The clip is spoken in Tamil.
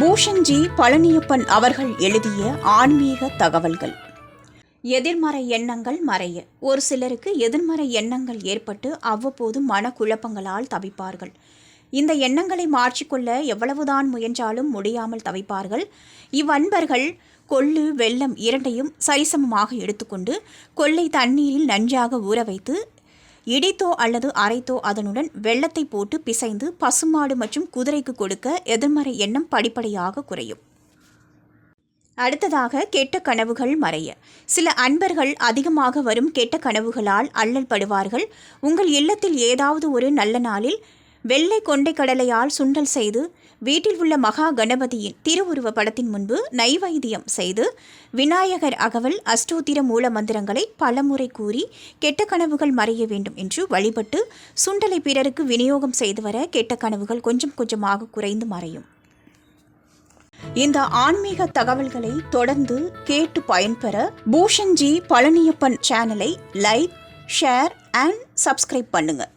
பூஷன்ஜி பழனியப்பன் அவர்கள் எழுதிய ஆன்மீக தகவல்கள். எதிர்மறை எண்ணங்கள் மறைய. ஒரு சிலருக்கு எதிர்மறை எண்ணங்கள் ஏற்பட்டு அவ்வப்போது மனக்குழப்பங்களால் தவிப்பார்கள். இந்த எண்ணங்களை மாற்றிக்கொள்ள எவ்வளவுதான் முயன்றாலும் முடியாமல் தவிப்பார்கள். இவ்வன்பர்கள் கொள்ளு வெள்ளம் இரண்டையும் சரிசமமாக எடுத்துக்கொண்டு கொள்ளை தண்ணீரில் நன்றாக ஊற வைத்து இடித்தோ அல்லது அரைத்தோ அதனுடன் வெள்ளத்தை போட்டு பிசைந்து பசுமாடு மற்றும் குதிரைக்கு கொடுக்க எதிர்மறை எண்ணம் படிப்படியாக குறையும். அடுத்ததாக கெட்ட கனவுகள் மறைய. சில அன்பர்கள் அதிகமாக வரும் கெட்ட கனவுகளால் அல்லல் படுவார்கள் உங்கள் இல்லத்தில் ஏதாவது ஒரு நல்ல நாளில் வெள்ளை கொண்டை கடலையால் சுண்டல் செய்து வீட்டில் உள்ள மகா கணபதியின் திருவுருவ படத்தின் முன்பு நைவைத்தியம் செய்து விநாயகர் அகவல் அஷ்டோத்திர மூல மந்திரங்களை பலமுறை கூறி கெட்ட கனவுகள் மறைய வேண்டும் என்று வழிபட்டு சுண்டலை பிறருக்கு விநியோகம் செய்து வர கெட்ட கனவுகள் கொஞ்சம் கொஞ்சமாக குறைந்து மறையும். இந்த ஆன்மீக தகவல்களை தொடர்ந்து கேட்டு பயன்பெற பூஷன்ஜி பழனியப்பன் சேனலை லைக் ஷேர் அண்ட் சப்ஸ்கிரைப் பண்ணுங்கள்